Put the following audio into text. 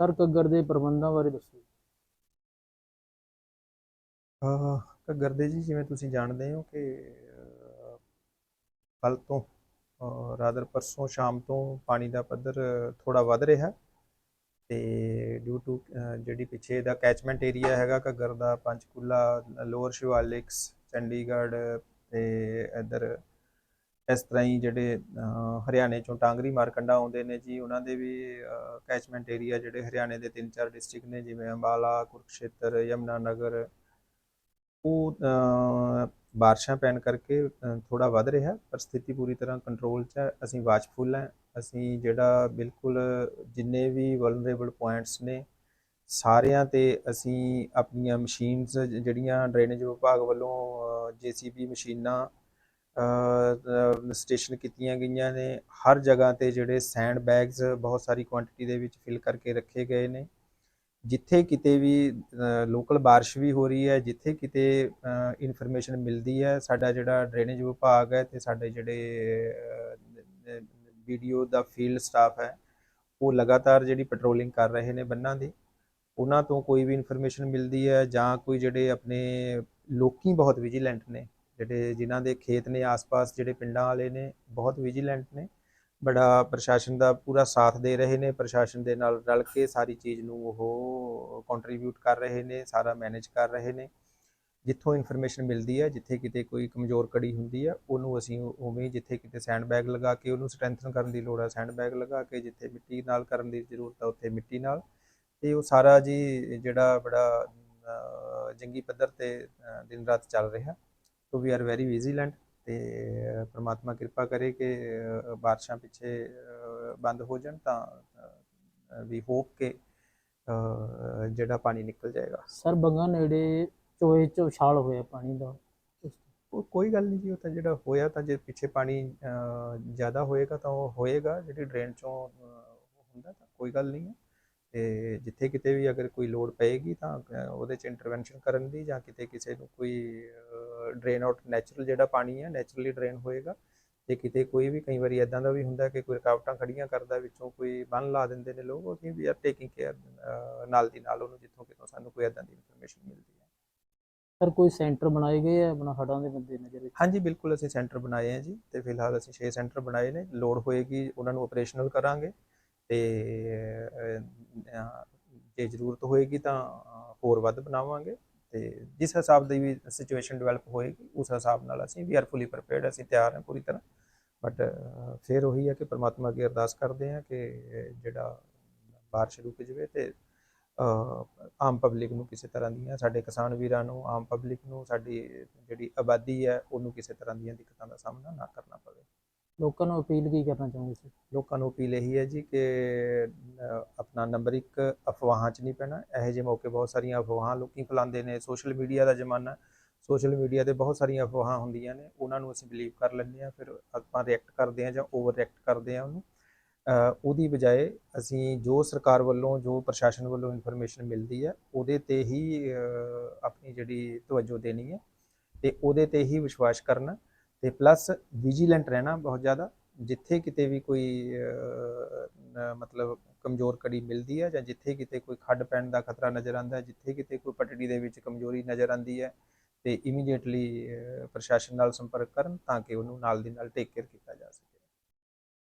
Sir Ghaggar ਦੇ ਪ੍ਰਬੰਧਾਂ ਬਾਰੇ ਦੱਸੋ। ਅਹ ਘੱਗਰ ਦੇ ਜੀ, ਜਿਵੇਂ ਤੁਸੀਂ ਜਾਣਦੇ ਹੋ ਕਿ ਕੱਲ ਤੋਂ ਰਾਦਰ ਪਰਸੋਂ ਸ਼ਾਮ ਤੋਂ ਪਾਣੀ ਦਾ ਪੱਧਰ ਥੋੜਾ ਵੱਧ ਰਿਹਾ ਤੇ ਡਿਊ ਟੂ ਜਿਹੜੀ ਪਿੱਛੇ ਦਾ ਕੈਚਮੈਂਟ ਏਰੀਆ ਹੈਗਾ ਘੱਗਰ ਦਾ, ਪੰਚਕੂਲਾ, ਲੋਅਰ ਸ਼ਿਵਾਲਿਕਸ, ਚੰਡੀਗੜ੍ਹ ਤੇ ਇੱਧਰ ਇਸ ਤਰ੍ਹਾਂ ਹੀ ਜਿਹੜੇ ਹਰਿਆਣੇ ਚੋਂ ਟਾਂਗਰੀ, ਮਾਰਕੰਡਾ ਆਉਂਦੇ ਨੇ ਜੀ, ਉਹਨਾਂ ਦੇ ਵੀ ਕੈਚਮੈਂਟ ਏਰੀਆ ਜਿਹੜੇ ਹਰਿਆਣੇ ਦੇ ਤਿੰਨ ਚਾਰ ਡਿਸਟ੍ਰਿਕਟ ਨੇ, ਜਿਵੇਂ ਅੰਬਾਲਾ, ਕੁਰਕਸ਼ੇਤਰ ਯਮਨਾ ਨਗਰ ਉਹ ਬਾਰਿਸ਼ਾਂ ਪੈਣ ਕਰਕੇ ਥੋੜਾ ਵੱਧ ਰਿਹਾ, ਪਰ ਸਥਿਤੀ ਪੂਰੀ ਤਰ੍ਹਾਂ ਕੰਟਰੋਲ 'ਚ ਹੈ। ਅਸੀਂ ਵਾਚਫੁਲ ਹਾਂ। ਅਸੀਂ ਜਿਹੜਾ ਬਿਲਕੁਲ ਜਿੰਨੇ ਵੀ ਵਲਨਰੇਬਲ ਪੁਆਇੰਟਸ ਨੇ, ਸਾਰਿਆਂ ਤੇ ਅਸੀਂ ਆਪਣੀਆਂ ਮਸ਼ੀਨਸ ਜਿਹੜੀਆਂ ਡਰੇਨੇਜ ਵਿਭਾਗ ਵੱਲੋਂ ਜੀਸੀਬੀ ਮਸ਼ੀਨਾਂ ਸਟੇਸ਼ਨ ਕੀਤੀਆਂ ਗਈਆਂ ਨੇ। ਹਰ ਜਗ੍ਹਾ ਤੇ ਜਿਹੜੇ ਸੈਂਡ ਬੈਗਸ ਬਹੁਤ ਸਾਰੀ ਕੁਆਂਟੀਟੀ ਦੇ ਵਿੱਚ ਫਿਲ ਕਰਕੇ ਰੱਖੇ ਗਏ ਨੇ। ਜਿੱਥੇ ਕਿਤੇ ਵੀ ਲੋਕਲ ਬਾਰਿਸ਼ ਵੀ ਹੋ ਰਹੀ ਹੈ, ਜਿੱਥੇ ਕਿਤੇ ਇਨਫੋਰਮੇਸ਼ਨ ਮਿਲਦੀ ਹੈ, ਸਾਡਾ ਜਿਹੜਾ ਡਰੇਨੇਜ ਵਿਭਾਗ ਹੈ ਤੇ ਸਾਡੇ ਜਿਹੜੇ ਵੀਡੀਓ ਦਾ ਫੀਲਡ ਸਟਾਫ ਹੈ, ਉਹ ਲਗਾਤਾਰ ਜਿਹੜੀ ਪੈਟਰੋਲਿੰਗ ਕਰ ਰਹੇ ਨੇ ਬੰਨਾਂ ਦੀ। ਉਹਨਾਂ ਤੋਂ ਕੋਈ ਵੀ ਇਨਫੋਰਮੇਸ਼ਨ ਮਿਲਦੀ ਹੈ ਜਾਂ ਕੋਈ ਜਿਹੜੇ ਆਪਣੇ ਲੋਕੀ ਬਹੁਤ ਵਿਜੀਲੈਂਟ ਨੇ ਜਿਹੜੇ ਜਿਨ੍ਹਾਂ ਦੇ ਖੇਤ ਨੇ, ਆਸ-ਪਾਸ ਜਿਹੜੇ ਪਿੰਡਾਂ ਵਾਲੇ ਨੇ, ਬਹੁਤ ਵਿਜੀਲੈਂਟ ਨੇ। ਬੜਾ ਪ੍ਰਸ਼ਾਸਨ ਦਾ ਪੂਰਾ ਸਾਥ ਦੇ ਰਹੇ ਨੇ, ਪ੍ਰਸ਼ਾਸਨ ਦੇ ਨਾਲ ਰਲ ਕੇ ਸਾਰੀ ਚੀਜ਼ ਨੂੰ ਉਹ ਕੰਟਰੀਬਿਊਟ ਕਰ ਰਹੇ ਨੇ, ਸਾਰਾ ਮੈਨੇਜ ਕਰ ਰਹੇ ਨੇ। ਜਿੱਥੋਂ ਇਨਫੋਰਮੇਸ਼ਨ ਮਿਲਦੀ ਹੈ, ਜਿੱਥੇ ਕਿਤੇ ਕੋਈ ਕਮਜ਼ੋਰ ਕੜੀ ਹੁੰਦੀ ਹੈ, ਉਹਨੂੰ ਅਸੀਂ ਉਵੇਂ ਜਿੱਥੇ ਕਿਤੇ ਸੈਂਡ ਬੈਗ ਲਗਾ ਕੇ ਉਹਨੂੰ ਸਟਰੈਂਥਨ ਕਰਨ ਦੀ ਲੋੜ ਹੈ ਸੈਂਡ ਬੈਗ ਲਗਾ ਕੇ ਜਿੱਥੇ ਮਿੱਟੀ ਨਾਲ ਕਰਨ ਦੀ ਜ਼ਰੂਰਤ ਹੈ, ਉੱਥੇ ਮਿੱਟੀ ਨਾਲ। ਤੇ ਉਹ ਸਾਰਾ ਜੀ ਜਿਹੜਾ ਬੜਾ ਜੰਗੀ ਪੱਧਰ ਤੇ ਦਿਨ ਰਾਤ ਚੱਲ ਰਿਹਾ। So we are very vigilant ਤੇ ਪ੍ਰਮਾਤਮਾ ਕਿਰਪਾ ਕਰੇ ਕਿ ਬਾਰਿਸ਼ਾਂ ਪਿੱਛੇ ਬੰਦ ਹੋ ਜਾਣ ਤਾਂ ਵੀ ਹੋਪ ਕਿ ਜਿਹੜਾ ਪਾਣੀ ਨਿਕਲ ਜਾਏਗਾ। ਸਰ ਬੰਗਾ ਨੇੜੇ ਚੋਏ ਚ ਉਛਾਲ ਹੋਇਆ ਪਾਣੀ ਦਾ। ਕੋਈ ਗੱਲ ਨਹੀਂ ਜੀ ਉਹ ਤਾਂ ਜਿਹੜਾ ਹੋਇਆ ਤਾਂ ਜੇ ਪਿੱਛੇ ਪਾਣੀ ਜ਼ਿਆਦਾ ਹੋਏਗਾ ਤਾਂ ਉਹ ਹੋਏਗਾ ਜਿਹੜੀ ਡਰੇਨ ਚੋਂ ਹੁੰਦਾ ਤਾਂ ਕੋਈ ਗੱਲ ਨਹੀਂ ਹੈ। ਤੇ ਜਿੱਥੇ ਕਿਤੇ ਵੀ ਅਗਰ ਕੋਈ ਲੋੜ ਪਏਗੀ ਤਾਂ ਉਹਦੇ 'ਚ ਇੰਟਰਵੈਂਸ਼ਨ ਕਰਨ ਦੀ ਜਾਂ ਕਿਤੇ ਕਿਸੇ ਨੂੰ ਕੋਈ ਡਰੇਨ ਆਊਟ ਨੈਚੁਰਲ ਜਿਹੜਾ ਪਾਣੀ ਹੈ ਨੈਚੁਰਲੀ ਡਰੇਨ ਹੋਏਗਾ। ਤੇ ਕਿਤੇ ਕੋਈ ਵੀ ਕਈ ਵਾਰੀ ਇਦਾਂ ਦਾ ਵੀ ਹੁੰਦਾ ਕਿ ਕੋਈ ਰੁਕਾਵਟਾਂ ਖੜੀਆਂ ਕਰਦਾ ਵਿੱਚੋਂ ਕੋਈ ਬੰਨ ਲਾ ਦਿੰਦੇ ਨੇ ਲੋਕ ਅਸੀਂ ਵੀ ਆਰ ਟੇਕਿੰਗ ਕੇਅਰ ਨਾਲ ਦੀ ਨਾਲ ਉਹਨੂੰ ਜਿੱਥੋਂ ਕਿਤੋਂ ਸਾਨੂੰ ਕੋਈ ਇਦਾਂ ਦੀ ਇਨਫੋਰਮੇਸ਼ਨ ਮਿਲਦੀ ਹੈ। ਸਰ ਕੋਈ ਸੈਂਟਰ ਬਣਾਏ ਗਏ ਆ ਆਪਣਾ ਹੜਾਂ ਦੇ ਬੰਦੇ ਨਜ਼ਰ ਵਿੱਚ? ਹਾਂਜੀ ਬਿਲਕੁਲ ਅਸੀਂ ਸੈਂਟਰ ਬਣਾਏ ਆ ਜੀ ਤੇ ਫਿਲਹਾਲ ਅਸੀਂ 6 ਸੈਂਟਰ ਬਣਾਏ ਨੇ ਲੋਡ ਹੋਏਗੀ ਉਹਨਾਂ ਨੂੰ ਆਪਰੇਸ਼ਨਲ ਕਰਾਂਗੇ। ਤੇ ਜੇ ਜ਼ਰੂਰਤ ਹੋਏਗੀ ਤਾਂ ਹੋਰ ਵੱਧ ਬਣਾਵਾਂਗੇ। ਤੇ ਜਿਸ ਹਿਸਾਬ ਦੀ ਵੀ ਸਿਚੁਏਸ਼ਨ ਡਿਵੈਲਪ ਹੋਏਗੀ, ਉਸ ਹਿਸਾਬ ਨਾਲ ਅਸੀਂ ਵੀ ਆਰ ਫੁੱਲੀ ਪ੍ਰਪੇਅਰਡ ਅਸੀਂ ਤਿਆਰ ਹਾਂ ਪੂਰੀ ਤਰ੍ਹਾਂ। ਬਟ ਫਿਰ ਉਹੀ ਹੈ ਕਿ ਪ੍ਰਮਾਤਮਾ ਅੱਗੇ ਅਰਦਾਸ ਕਰਦੇ ਹਾਂ ਕਿ ਜਿਹੜਾ ਬਾਰਿਸ਼ ਰੁਕ ਜਾਵੇ ਤੇ ਆਮ ਪਬਲਿਕ ਨੂੰ ਕਿਸੇ ਤਰ੍ਹਾਂ ਦੀਆਂ, ਸਾਡੇ ਕਿਸਾਨ ਵੀਰਾਂ ਨੂੰ, ਆਮ ਪਬਲਿਕ ਨੂੰ, ਸਾਡੀ ਜਿਹੜੀ ਆਬਾਦੀ ਹੈ, ਉਹਨੂੰ ਕਿਸੇ ਤਰ੍ਹਾਂ ਦੀਆਂ ਦਿੱਕਤਾਂ ਦਾ ਸਾਹਮਣਾ ਨਾ ਕਰਨਾ ਪਵੇ। ਲੋਕਾਂ ਨੂੰ ਅਪੀਲ ਕੀ ਕਰਨਾ ਚਾਹੁੰਦੇ ਸੀ ਲੋਕਾਂ ਨੂੰ ਅਪੀਲ ਇਹੀ ਹੈ ਜੀ ਕਿ ਅਹ, ਆਪਣਾ ਨੰਬਰ ਇੱਕ ਅਫਵਾਹਾਂ 'ਚ ਨਹੀਂ ਪੈਣਾ। ਇਹੋ ਜਿਹੇ ਮੌਕੇ ਬਹੁਤ ਸਾਰੀਆਂ ਅਫਵਾਹਾਂ ਲੋਕੀ ਫੈਲਾਉਂਦੇ ਨੇ। ਸੋਸ਼ਲ ਮੀਡੀਆ ਦਾ ਜ਼ਮਾਨਾ ਸੋਸ਼ਲ ਮੀਡੀਆ ਤੇ ਬਹੁਤ ਸਾਰੀਆਂ ਅਫਵਾਹਾਂ ਹੁੰਦੀਆਂ ਨੇ। ਉਹਨਾਂ ਨੂੰ ਅਸੀਂ ਬਲੀਵ ਕਰ ਲੈਂਦੇ ਆ ਫਿਰ ਆਪਾਂ ਰਿਐਕਟ ਕਰਦੇ ਆ ਜਾਂ ਓਵਰ ਰਿਐਕਟ ਕਰਦੇ ਆ ਉਹਨੂੰ। ਅਹ, ਉਹਦੀ ਬਜਾਏ ਅਸੀਂ ਜੋ ਸਰਕਾਰ ਵੱਲੋਂ ਜੋ ਪ੍ਰਸ਼ਾਸਨ ਵੱਲੋਂ ਇਨਫੋਰਮੇਸ਼ਨ ਮਿਲਦੀ ਹੈ ਉਹਦੇ ਤੇ ਹੀ ਅਹ, ਆਪਣੀ ਜਿਹੜੀ ਤਵੱਜੋ ਦੇਣੀ ਹੈ। ਤੇ ਉਹਦੇ ਤੇ ਹੀ ਵਿਸ਼ਵਾਸ ਕਰਨਾ। ਤੇ ਪਲੱਸ ਵਿਜੀਲੈਂਟ ਰਹਿਣਾ ਬਹੁਤ ਜ਼ਿਆਦਾ, ਜਿੱਥੇ ਕਿਤੇ ਵੀ ਕੋਈ ਮਤਲਬ ਕਮਜ਼ੋਰ ਕੜੀ ਮਿਲਦੀ ਹੈ ਜਾਂ ਜਿੱਥੇ ਕਿਤੇ ਕੋਈ ਖੱਡ ਪੈਣ ਦਾ ਖਤਰਾ ਨਜ਼ਰ ਆਉਂਦਾ ਹੈ, ਜਿੱਥੇ ਕਿਤੇ ਕੋਈ ਪਟੜੀ ਦੇ ਵਿੱਚ ਕਮਜ਼ੋਰੀ ਨਜ਼ਰ ਆਉਂਦੀ ਹੈ, ਤੇ ਇਮੀਡੀਏਟਲੀ ਪ੍ਰਸ਼ਾਸਨ ਨਾਲ ਸੰਪਰਕ ਕਰਨ ਤਾਂ ਕਿ ਉਹਨੂੰ ਨਾਲ ਦੀ ਨਾਲ ਟੇਕ ਕੇਅਰ ਕੀਤਾ ਜਾ ਸਕੇ।